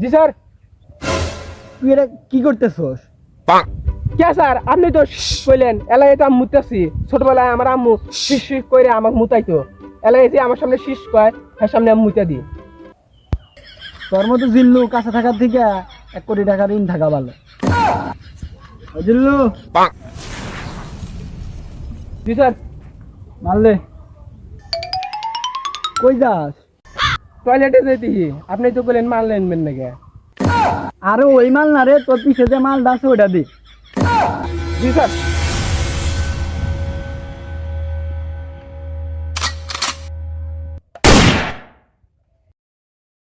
জি sir. তুই এটা কি করতেছস? কে স্যার? আপনি তো কইলেন এলাই এটা আমি মুতাছি। ছোটবেলায় আমার আম্মু শিস শিস করে আমাকে মুতাইতো। এলাই যে আমার সামনে শিস কয় হ্যাঁ সামনে আমি মুতা দিই। তোর মতো জিল্লু কাছে থাকার থেকে এক কোটি টাকা ঋণ থাকা ভালো। জিল্লু। জি স্যার। মারলে। কই যাস? টয়লেটে যেতে আপনি তো বললেন মাল মেন নাকি? আরে ওই মাল না রে তোর পিছে যে মাল দাস ওইটা দি। জি স্যার।